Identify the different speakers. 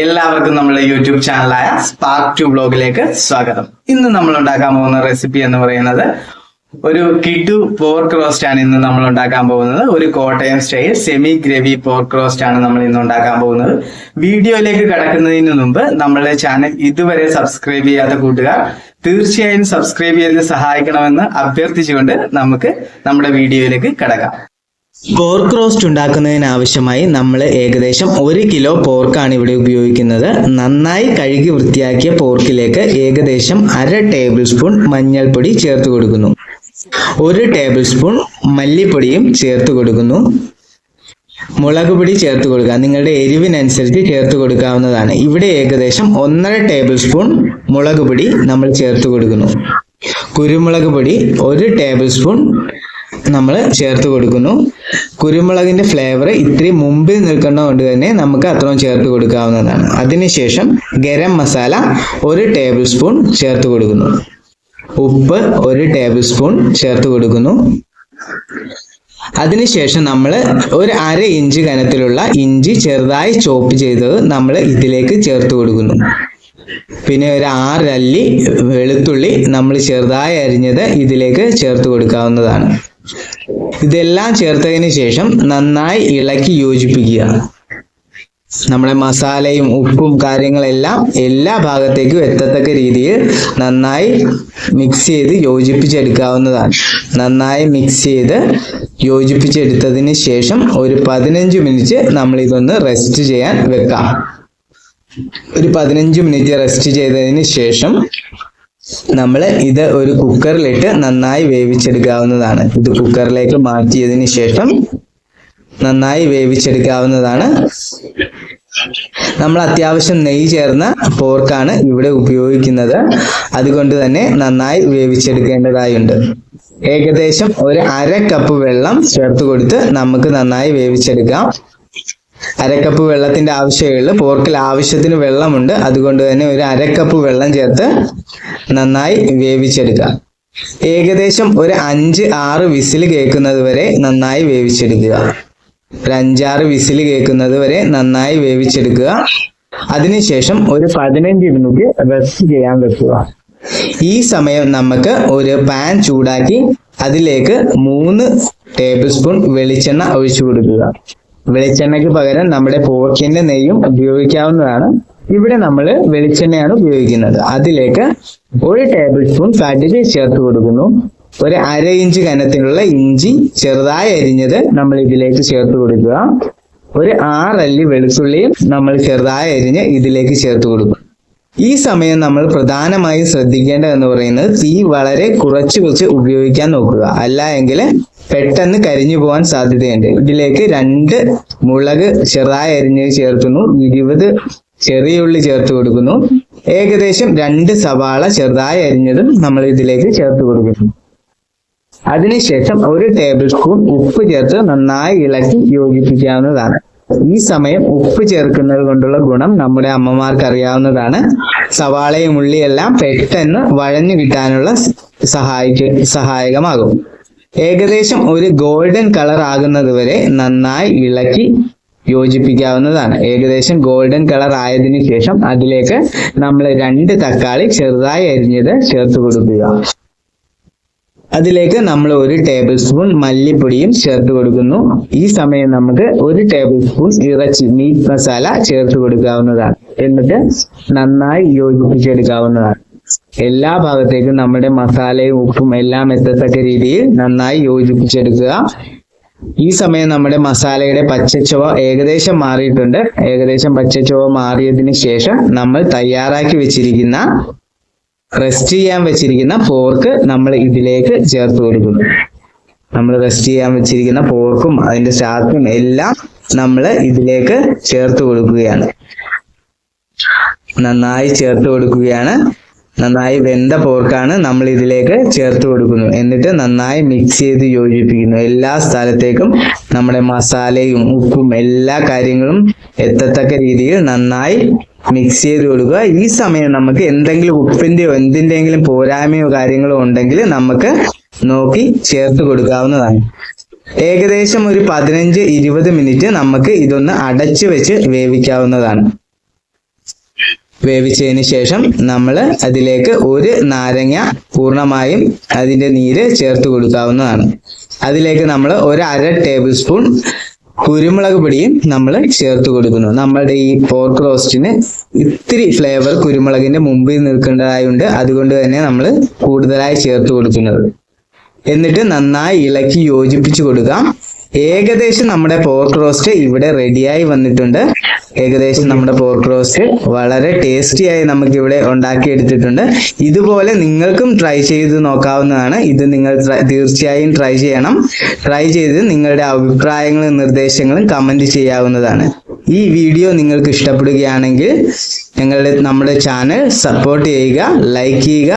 Speaker 1: എല്ലാവർക്കും നമ്മുടെ യൂട്യൂബ് ചാനലായ സ്പാർക്ക് ടു ബ്ലോഗിലേക്ക് സ്വാഗതം. ഇന്ന് നമ്മൾ ഉണ്ടാക്കാൻ പോകുന്ന റെസിപ്പി എന്ന് പറയുന്നത് ഒരു കിഡു പോർക്ക് റോസ്റ്റ് ആണ് ഇന്ന് നമ്മൾ ഉണ്ടാക്കാൻ പോകുന്നത്. ഒരു Kottayam style semi gravy pork roast ആണ് നമ്മൾ ഇന്ന് ഉണ്ടാക്കാൻ പോകുന്നത്. വീഡിയോയിലേക്ക് കടക്കുന്നതിന് മുമ്പ് നമ്മളുടെ ചാനൽ ഇതുവരെ സബ്സ്ക്രൈബ് ചെയ്യാത്ത കൂട്ടുകാർ തീർച്ചയായും സബ്സ്ക്രൈബ് ചെയ്ത് സഹായിക്കണമെന്ന് അഭ്യർത്ഥിച്ചുകൊണ്ട് നമുക്ക് നമ്മുടെ വീഡിയോയിലേക്ക് കടക്കാം. പോർക്ക് റോസ്റ്റ് ഉണ്ടാക്കുന്നതിനാവശ്യമായി നമ്മൾ ഏകദേശം ഒരു കിലോ പോർക്കാണ് ഇവിടെ ഉപയോഗിക്കുന്നത്. നന്നായി കഴുകി വൃത്തിയാക്കിയ പോർക്കിലേക്ക് ഏകദേശം അര ടേബിൾ സ്പൂൺ മഞ്ഞൾപ്പൊടി ചേർത്ത് കൊടുക്കുന്നു. ഒരു ടേബിൾ സ്പൂൺ മല്ലിപ്പൊടിയും ചേർത്ത് കൊടുക്കുന്നു. മുളക് പൊടി ചേർത്ത് കൊടുക്കുക. നിങ്ങളുടെ എരിവിനനുസരിച്ച് ചേർത്ത് കൊടുക്കാവുന്നതാണ്. ഇവിടെ ഏകദേശം ഒന്നര ടേബിൾ സ്പൂൺ മുളക് പൊടി നമ്മൾ ചേർത്ത് കൊടുക്കുന്നു. കുരുമുളക് പൊടി ഒരു ടേബിൾ സ്പൂൺ നമ്മൾ ചേർത്ത് കൊടുക്കുന്നു. കുരുമുളകിന്റെ ഫ്ലേവർ ഇത്തിരി മുമ്പിൽ നിൽക്കുന്നതുകൊണ്ട് തന്നെ നമുക്ക് അത്രയും ചേർത്ത് കൊടുക്കാവുന്നതാണ്. അതിനുശേഷം ഗരം മസാല ഒരു ടേബിൾ സ്പൂൺ ചേർത്ത് കൊടുക്കുന്നു. ഉപ്പ് ഒരു ടേബിൾ സ്പൂൺ ചേർത്ത് കൊടുക്കുന്നു. അതിനുശേഷം നമ്മൾ ഒരു അര ഇഞ്ച് കനത്തിലുള്ള ഇഞ്ചി ചെറുതായി ചോപ്പ് ചെയ്തത് നമ്മൾ ഇതിലേക്ക് ചേർത്ത് കൊടുക്കുന്നു. പിന്നെ ഒരു ആറല്ലി വെളുത്തുള്ളി നമ്മൾ ചെറുതായി അരിഞ്ഞത് ഇതിലേക്ക് ചേർത്ത് കൊടുക്കാവുന്നതാണ്. ഇതെല്ലാം ചേർത്തതിന് ശേഷം നന്നായി ഇളക്കി യോജിപ്പിക്കുക. നമ്മുടെ മസാലയും ഉപ്പും കാര്യങ്ങളെല്ലാം എല്ലാ ഭാഗത്തേക്കും എത്തത്തക്ക രീതിയിൽ നന്നായി മിക്സ് ചെയ്ത് യോജിപ്പിച്ചെടുക്കാവുന്നതാണ്. നന്നായി മിക്സ് ചെയ്ത് യോജിപ്പിച്ചെടുത്തതിന് ശേഷം ഒരു പതിനഞ്ച് മിനിറ്റ് നമ്മൾ ഇതൊന്ന് റെസ്റ്റ് ചെയ്യാൻ വെക്കാം. ഒരു പതിനഞ്ച് മിനിറ്റ് റെസ്റ്റ് ചെയ്തതിന് ശേഷം നമ്മൾ ഇത് ഒരു കുക്കറിലിട്ട് നന്നായി വേവിച്ചെടുക്കാവുന്നതാണ്. ഇത് കുക്കറിലേക്ക് മാറ്റിയതിന് ശേഷം നന്നായി വേവിച്ചെടുക്കാവുന്നതാണ്. നമ്മൾ അത്യാവശ്യം നെയ്യ് ചേർന്ന പോർക്കാണ് ഇവിടെ ഉപയോഗിക്കുന്നത്. അതുകൊണ്ട് തന്നെ നന്നായി വേവിച്ചെടുക്കേണ്ടതായുണ്ട്. ഏകദേശം ഒരു അര കപ്പ് വെള്ളം ചേർത്ത് കൊടുത്ത് നമുക്ക് നന്നായി വേവിച്ചെടുക്കാം. അരക്കപ്പ് വെള്ളത്തിന്റെ ആവശ്യമുള്ളൂ. പോർക്കിൽ ആവശ്യത്തിന് വെള്ളമുണ്ട്. അതുകൊണ്ട് തന്നെ ഒരു അരക്കപ്പ് വെള്ളം ചേർത്ത് നന്നായി വേവിച്ചെടുക്കുക. ഏകദേശം ഒരു അഞ്ച് ആറ് വിസിൽ കേൾക്കുന്നത് വരെ നന്നായി വേവിച്ചെടുക്കുക. ഒരു അഞ്ചാറ് വിസിൽ കേൾക്കുന്നത് വരെ നന്നായി വേവിച്ചെടുക്കുക. അതിനുശേഷം ഒരു പതിനഞ്ച് മിനിറ്റ് റെസ്റ്റ് ചെയ്യാൻ വെക്കുക. ഈ സമയം നമുക്ക് ഒരു പാൻ ചൂടാക്കി അതിലേക്ക് മൂന്ന് ടേബിൾ സ്പൂൺ വെളിച്ചെണ്ണ ഒഴിച്ചു കൊടുക്കുക. വെളിച്ചെണ്ണയ്ക്ക് പകരം നമ്മുടെ പോക്കിന്റെ നെയ്യും ഉപയോഗിക്കാവുന്നതാണ്. ഇവിടെ നമ്മൾ വെളിച്ചെണ്ണയാണ് ഉപയോഗിക്കുന്നത്. അതിലേക്ക് ഒരു ടേബിൾ സ്പൂൺ കടുക് ചേർത്ത് കൊടുക്കുന്നു. ഒരു അര ഇഞ്ച് കനത്തിലുള്ള ഇഞ്ചി ചെറുതായി അരിഞ്ഞത് നമ്മൾ ഇതിലേക്ക് ചേർത്ത് കൊടുക്കുക. ഒരു ആറല്ലി വെളുത്തുള്ളിയും നമ്മൾ ചെറുതായി അരിഞ്ഞ് ഇതിലേക്ക് ചേർത്ത് കൊടുക്കും. ഈ സമയം നമ്മൾ പ്രധാനമായും ശ്രദ്ധിക്കേണ്ടതെന്ന് പറയുന്നത് തീ വളരെ കുറച്ച് വെച്ച് ഉപയോഗിക്കാൻ നോക്കുക. അല്ല എങ്കിൽ പെട്ടെന്ന് കരിഞ്ഞു പോകാൻ സാധ്യതയുണ്ട്. ഇതിലേക്ക് രണ്ട് മുളക് ചെറുതായി അരിഞ്ഞത് ചേർക്കുന്നു. ഇരുപത് ചെറിയ ഉള്ളി ചേർത്ത് കൊടുക്കുന്നു. ഏകദേശം രണ്ട് സവാള ചെറുതായി അരിഞ്ഞതും നമ്മൾ ഇതിലേക്ക് ചേർത്ത് കൊടുക്കുന്നു. അതിനുശേഷം ഒരു ടേബിൾ സ്പൂൺ ഉപ്പ് ചേർത്ത് നന്നായി ഇളക്കി യോജിപ്പിക്കാവുന്നതാണ്. ഈ സമയം ഉപ്പ് ചേർക്കുന്നത് കൊണ്ടുള്ള ഗുണം നമ്മുടെ അമ്മമാർക്ക് അറിയാവുന്നതാണ് സവാളയും ഉള്ളിയെല്ലാം പെട്ടെന്ന് വഴഞ്ഞു കിട്ടാനുള്ള സഹായിക്ക സഹായകമാകും. ഏകദേശം ഒരു ഗോൾഡൻ കളർ ആകുന്നത് വരെ നന്നായി ഇളക്കി യോജിപ്പിക്കാവുന്നതാണ്. ഏകദേശം ഗോൾഡൻ കളർ ആയതിനു ശേഷം അതിലേക്ക് നമ്മൾ രണ്ട് തക്കാളി ചെറുതായി അരിഞ്ഞത് ചേർത്ത് കൊടുക്കുക. അതിലേക്ക് നമ്മൾ ഒരു ടേബിൾ സ്പൂൺ മല്ലിപ്പൊടിയും ചേർത്ത് കൊടുക്കുന്നു. ഈ സമയം നമുക്ക് ഒരു ടേബിൾ സ്പൂൺ ഇറച്ചി മീറ്റ് മസാല ചേർത്ത് കൊടുക്കാവുന്നതാണ്. എന്നിട്ട് നന്നായി യോജിപ്പിച്ചെടുക്കാവുന്നതാണ്. എല്ലാ ഭാഗത്തേക്കും നമ്മുടെ മസാലയും ഉപ്പും എല്ലാം എത്തത്തക്ക രീതിയിൽ നന്നായി യോജിപ്പിച്ചെടുക്കുക. ഈ സമയം നമ്മുടെ മസാലയുടെ പച്ചച്ചുവ ഏകദേശം മാറിയിട്ടുണ്ട്. ഏകദേശം പച്ചച്ചുവ മാറിയതിന് ശേഷം നമ്മൾ തയ്യാറാക്കി വെച്ചിരിക്കുന്ന റെസ്റ്റ് ചെയ്യാൻ വെച്ചിരിക്കുന്ന പോർക്ക് നമ്മൾ ഇതിലേക്ക് ചേർത്ത് കൊടുക്കുന്നു. നമ്മൾ റെസ്റ്റ് ചെയ്യാൻ വെച്ചിരിക്കുന്ന പോർക്കും അതിന്റെ സ്റ്റാർട്ടും എല്ലാം നമ്മൾ ഇതിലേക്ക് ചേർത്ത് കൊടുക്കുകയാണ്. നന്നായി ചേർത്ത് കൊടുക്കുകയാണ്. നന്നായി വെന്ത പോർക്കാണ് നമ്മൾ ഇതിലേക്ക് ചേർത്ത് കൊടുക്കുന്നു. എന്നിട്ട് നന്നായി മിക്സ് ചെയ്ത് യോജിപ്പിക്കുന്നു. എല്ലാ സ്ഥലത്തേക്കും നമ്മുടെ മസാലയും ഉപ്പും എല്ലാ കാര്യങ്ങളും എത്തത്തക്ക രീതിയിൽ നന്നായി മിക്സ് ചെയ്ത് കൊടുക്കുക. ഈ സമയം നമുക്ക് എന്തെങ്കിലും ഉപ്പിന്റെയോ എന്തിന്റെങ്കിലും പോരായ്മയോ കാര്യങ്ങളോ ഉണ്ടെങ്കിൽ നമുക്ക് നോക്കി ചേർത്ത് കൊടുക്കാവുന്നതാണ്. ഏകദേശം ഒരു പതിനഞ്ച് ഇരുപത് മിനിറ്റ് നമുക്ക് ഇതൊന്ന് അടച്ചു വെച്ച് വേവിക്കാവുന്നതാണ്. വേവിച്ചതിന് ശേഷം നമ്മൾ അതിലേക്ക് ഒരു നാരങ്ങ പൂർണമായും അതിന്റെ നീര് ചേർത്ത് കൊടുക്കാവുന്നതാണ്. അതിലേക്ക് നമ്മൾ ഒരു അര ടേബിൾ സ്പൂൺ കുരുമുളക് പൊടിയും നമ്മൾ ചേർത്ത് കൊടുക്കുന്നു. നമ്മളുടെ ഈ പോർക്ക് റോസ്റ്റിന് ഇത്തിരി ഫ്ലേവർ കുരുമുളകിന്റെ മുമ്പിൽ നിൽക്കേണ്ടതായുണ്ട്. അതുകൊണ്ട് തന്നെ നമ്മൾ കൂടുതലായി ചേർത്ത് കൊടുക്കുന്നത്. എന്നിട്ട് നന്നായി ഇളക്കി യോജിപ്പിച്ചു കൊടുക്കാം. ഏകദേശം നമ്മുടെ പോർക്ക് റോസ്റ്റ് ഇവിടെ റെഡിയായി വന്നിട്ടുണ്ട്. ഏകദേശം നമ്മുടെ പോർക്ക് റോസ്റ്റ് വളരെ ടേസ്റ്റി ആയി നമുക്ക് ഇവിടെ ഉണ്ടാക്കി ഉണ്ടാക്കിയെടുത്തിട്ടുണ്ട്. ഇതുപോലെ നിങ്ങൾക്കും ട്രൈ ചെയ്ത് നോക്കാവുന്നതാണ്. ഇത് നിങ്ങൾ തീർച്ചയായും ട്രൈ ചെയ്യണം. ട്രൈ ചെയ്ത് നിങ്ങളുടെ അഭിപ്രായങ്ങളും നിർദ്ദേശങ്ങളും കമന്റ് ചെയ്യാവുന്നതാണ്. ഈ വീഡിയോ നിങ്ങൾക്ക് ഇഷ്ടപ്പെടുകയാണെങ്കിൽ ഞങ്ങളുടെ നമ്മുടെ ചാനൽ സപ്പോർട്ട് ചെയ്യുക ലൈക്ക് ചെയ്യുക